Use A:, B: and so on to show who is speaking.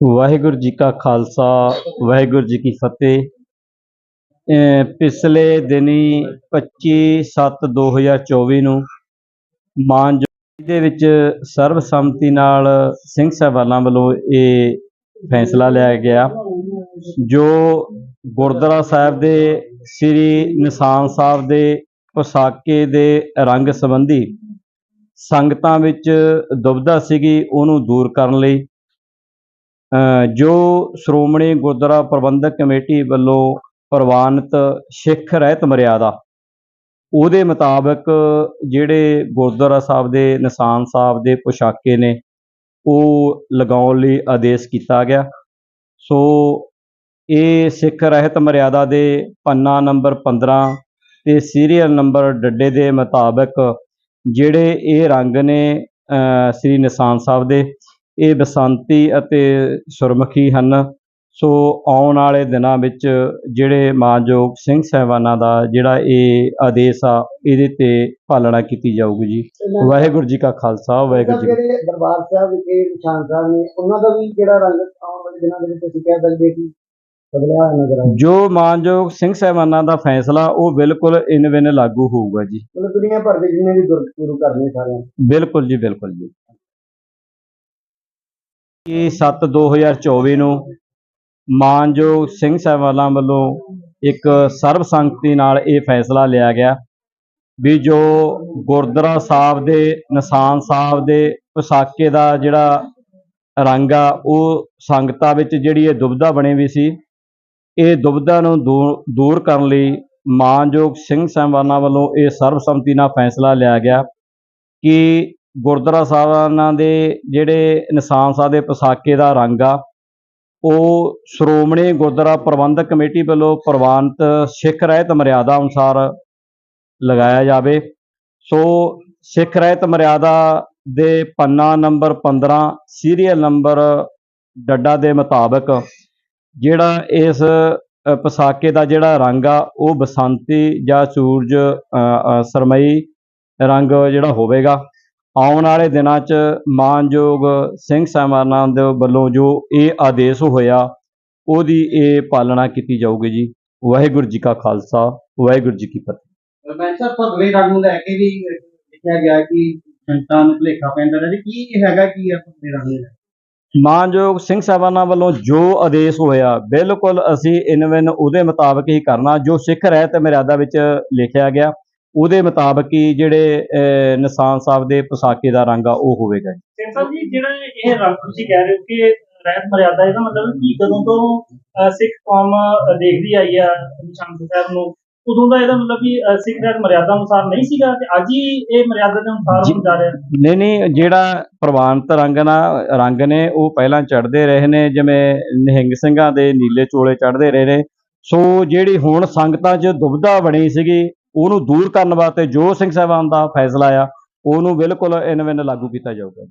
A: ਵਾਹਿਗੁਰੂ ਜੀ ਕਾ ਖਾਲਸਾ, ਵਾਹਿਗੁਰੂ ਜੀ ਕੀ ਫਤਿਹ। ਪਿਛਲੇ ਦਿਨੀ 25/7/2024 ਨੂੰ ਮਾਨਯੋਗ ਦੇ ਵਿੱਚ ਸਰਬਸੰਮਤੀ ਨਾਲ ਸਿੰਘ ਸਾਹਿਬਾਨਾਂ ਵੱਲੋਂ ਇਹ ਫੈਸਲਾ ਲਿਆ ਗਿਆ, ਜੋ ਗੁਰਦੁਆਰਾ ਸਾਹਿਬ ਦੇ ਸ੍ਰੀ ਨਿਸ਼ਾਨ ਸਾਹਿਬ ਦੇ ਪੋਸਾਕੇ ਦੇ ਰੰਗ ਸੰਬੰਧੀ ਸੰਗਤਾਂ ਵਿੱਚ ਦੁਬਧਾ ਸੀਗੀ, ਉਹਨੂੰ ਦੂਰ ਕਰਨ ਲਈ ਜੋ ਸ਼੍ਰੋਮਣੀ ਗੁਰਦੁਆਰਾ ਪ੍ਰਬੰਧਕ ਕਮੇਟੀ ਵੱਲੋਂ ਪ੍ਰਵਾਨਿਤ ਸਿੱਖ ਰਹਿਤ ਮਰਿਆਦਾ, ਉਹਦੇ ਮੁਤਾਬਕ ਜਿਹੜੇ ਗੁਰਦੁਆਰਾ ਸਾਹਿਬ ਦੇ ਨਿਸ਼ਾਨ ਸਾਹਿਬ ਦੇ ਪੁਸ਼ਾਕੇ ਨੇ, ਉਹ ਲਗਾਉਣ ਲਈ ਆਦੇਸ਼ ਕੀਤਾ ਗਿਆ। ਸੋ ਇਹ ਸਿੱਖ ਰਹਿਤ ਮਰਿਆਦਾ ਦੇ ਪੰਨਾ ਨੰਬਰ 15 ਤੇ ਸੀਰੀਅਲ ਨੰਬਰ ਡੱਡੇ ਦੇ ਮੁਤਾਬਕ ਜਿਹੜੇ ਇਹ ਰੰਗ ਨੇ ਸ੍ਰੀ ਨਿਸ਼ਾਨ ਸਾਹਿਬ ਦੇ ਇਹ ਬਸੰਤੀ ਅਤੇ ਸੁਰਮਖੀ ਹਨ। ਸੋ ਆਉਣ ਵਾਲੇ ਦਿਨਾਂ ਵਿੱਚ ਜਿਹੜੇ ਮਾਨਯੋਗ ਸਿੰਘ ਸਾਹਿਬਾਨਾਂ ਦਾ ਜਿਹੜਾ ਇਹ ਆਦੇਸ਼ ਆ ਇਹਦੇ ਤੇ ਪਾਲਣਾ ਕੀਤੀ ਜਾਊਗੀ ਜੀ। ਵਾਹਿਗੁਰੂ ਜੀ ਕਾ ਖਾਲਸਾ ਵਾਹਿਗੁਰੂ ਜੀ
B: ਜਿਹੜੇ ਦਰਬਾਰ ਸਾਹਿਬ ਵਿਖੇ ਨਿਸ਼ਾਨ ਸਾਹਿਬ ਨੇ ਉਹਨਾਂ ਦਾ ਵੀ ਜਿਹੜਾ ਰੰਗ ਆਉਣ ਵਾਲੇ ਦਿਨਾਂ ਦੇ ਵਿੱਚ ਅਸੀਂ ਕਹਿ ਸਕਦੇ ਕਿ ਬਦਲਿਆ ਹੋਇਆ ਨਜ਼ਰ ਆਉਂਦਾ
A: ਜੋ ਮਾਨਯੋਗ ਸਿੰਘ ਸਾਹਿਬਾਨਾਂ ਦਾ ਫੈਸਲਾ ਉਹ ਬਿਲਕੁਲ ਇਨ ਬਿਨ ਲਾਗੂ ਹੋਊਗਾ ਜੀ।
B: ਮਤਲਬ ਦੁਨੀਆ ਭਰ ਦੇ ਜਿੰਨੇ ਵੀ ਗੁਰ- ਗੁਰੂ ਘਰ ਨੇ ਸਾਰਿਆਂ
A: ਬਿਲਕੁਲ ਜੀ ਬਿਲਕੁਲ ਜੀ। ਇਹ 7 2024 ਨੂੰ ਮਾਨਯੋਗ ਸਿੰਘ ਸਾਹਿਬਾਨਾਂ ਵੱਲੋਂ ਇੱਕ ਸਰਬਸੰਮਤੀ ਨਾਲ ਇਹ ਫੈਸਲਾ ਲਿਆ ਗਿਆ ਵੀ ਜੋ ਗੁਰਦੁਆਰਾ ਸਾਹਿਬ ਦੇ, ਨਿਸ਼ਾਨ ਸਾਹਿਬ ਦੇ ਪਸਾਕੇ ਦਾ ਜਿਹੜਾ ਰੰਗ ਆ, ਉਹ ਸੰਗਤਾਂ ਵਿੱਚ ਜਿਹੜੀ ਇਹ ਦੁਬਧਾ ਬਣੀ ਵੀ ਸੀ, ਇਹ ਦੁਬਧਾ ਨੂੰ ਦੂਰ ਦੂਰ ਕਰਨ ਲਈ ਮਾਨਯੋਗ ਸਿੰਘ ਸਾਹਿਬਾਨਾਂ ਵੱਲੋਂ ਇਹ ਸਰਬਸੰਮਤੀ ਨਾਲ ਫੈਸਲਾ ਲਿਆ ਗਿਆ ਕਿ ਗੁਰਦੁਆਰਾ ਸਾਹਿਬਾਨਾਂ ਦੇ ਜਿਹੜੇ ਨਿਸ਼ਾਨ ਸਾਹਿਬ ਦੇ ਪਸਾਕੇ ਦਾ ਰੰਗ ਆ, ਉਹ ਸ਼੍ਰੋਮਣੀ ਗੁਰਦੁਆਰਾ ਪ੍ਰਬੰਧਕ ਕਮੇਟੀ ਵੱਲੋਂ ਪ੍ਰਵਾਨਿਤ ਸਿੱਖ ਰਹਿਤ ਮਰਿਆਦਾ ਅਨੁਸਾਰ ਲਗਾਇਆ ਜਾਵੇ। ਸੋ ਸਿੱਖ ਰਹਿਤ ਮਰਿਆਦਾ ਦੇ ਪੰਨਾ ਨੰਬਰ 15 ਸੀਰੀਅਲ ਨੰਬਰ ਡੱਡਾ ਦੇ ਮੁਤਾਬਕ ਜਿਹੜਾ ਇਸ ਪਸਾਕੇ ਦਾ ਜਿਹੜਾ ਰੰਗ ਆ, ਉਹ ਬਸੰਤੀ ਜਾਂ ਸੂਰਜ ਸਰਮਈ ਰੰਗ ਜਿਹੜਾ ਹੋਵੇਗਾ। ਆਉਣ ਵਾਲੇ ਦਿਨਾਂ 'ਚ ਮਾਨਯੋਗ ਸਿੰਘ ਸਾਹਿਬਾਨਾਂ ਦੇ ਵੱਲੋਂ ਜੋ ਇਹ ਆਦੇਸ਼ ਹੋਇਆ ਉਹਦੀ ਇਹ ਪਾਲਣਾ ਕੀਤੀ ਜਾਊਗੀ ਜੀ। ਵਾਹਿਗੁਰੂ ਜੀ ਕਾ ਖਾਲਸਾ ਵਾਹਿਗੁਰੂ ਜੀ ਕੀ ਫਤਿਹ।
B: ਮੈਂ ਸਰ ਭਗਵੇਂ ਰੰਗ ਨੂੰ ਲੈ ਕੇ ਵੀ ਲਿਖਿਆ ਗਿਆ ਕਿ ਸੰਤਾਂ ਨੂੰ ਭੁਲੇਖਾ ਪੈਂਦਾ ਰਹੇ ਕੀ ਹੈਗਾ ਕੀ ਹੈ ਭਗਵੇਂ ਰੰਗ ਦਾ
A: ਮਾਨਯੋਗ ਸਿੰਘ ਸਾਹਿਬਾਨਾਂ ਵੱਲੋਂ ਜੋ ਆਦੇਸ਼ ਹੋਇਆ ਬਿਲਕੁਲ ਅਸੀਂ ਇਨਵਨ ਉਹਦੇ ਮੁਤਾਬਕ ਹੀ ਕਰਨਾ ਜੋ ਸਿੱਖ ਰਹਿਤ ਮਰਿਆਦਾ ਵਿੱਚ ਲਿਖਿਆ ਗਿਆ। ਉਹਦੇ ਮੁਤਾਬਕ ਹੀ ਜਿਹੜੇ ਨਿਸ਼ਾਨ ਸਾਹਿਬ ਦੇ ਪੋਸਾਕੇ ਦਾ ਰੰਗ ਆ ਉਹ ਹੋਵੇਗਾ ਜੀ।
C: ਸਿੰਘ ਸਾਹਿਬ ਜੀ ਜਿਹੜਾ ਇਹ ਰੰਗ ਤੁਸੀਂ ਕਹਿ ਰਹੇ ਹੋ ਕਿ ਰਹਿਤ ਮਰਿਆਦਾ ਇਹਦਾ ਮਤਲਬ ਕੀ? ਕਦੋਂ ਤੋਂ ਅਹ, ਸਿੱਖ ਕੌਮ ਅਹ, ਦੇਖਦੀ ਆਈ ਆ ਨਿਸ਼ਾਨ ਸਾਹਿਬ ਨੂੰ? ਉਦੋਂ ਦਾ ਇਹਦਾ ਮਤਲਬ ਕਿ ਅਹ, ਸਿੱਖ ਰਹਿਤ ਮਰਿਆਦਾ ਅਨੁਸਾਰ ਨਹੀਂ ਸੀਗਾ ਤੇ ਅੱਜ ਹੀ ਇਹ ਮਰਿਆਦਾ ਦੇ ਅਨੁਸਾਰ ਜਾ। ਰਿਹਾ
A: ਨਹੀਂ ਨਹੀਂ ਜਿਹੜਾ ਪ੍ਰਵਾਨਿਤ ਰੰਗ ਨਾ ਰੰਗ ਨੇ ਉਹ ਪਹਿਲਾਂ ਚੜਦੇ ਰਹੇ ਨੇ ਜਿਵੇਂ ਨਿਹੰਗ ਸਿੰਘਾਂ ਦੇ ਨੀਲੇ ਚੋਲੇ ਚੜਦੇ ਰਹੇ ਨੇ। ਸੋ ਜਿਹੜੀ ਹੁਣ ਸੰਗਤਾਂ 'ਚ ਦੁਬਿਧਾ ਬਣੀ ਸੀਗੀ ਉਹਨੂੰ ਦੂਰ ਕਰਨ ਵਾਸਤੇ ਜੋ ਸਿੰਘ ਸਾਹਿਬਾਨ ਦਾ ਫੈਸਲਾ ਆ, ਉਹਨੂੰ ਬਿਲਕੁਲ ਇਨਵਿਨ ਲਾਗੂ ਕੀਤਾ ਜਾਊਗਾ।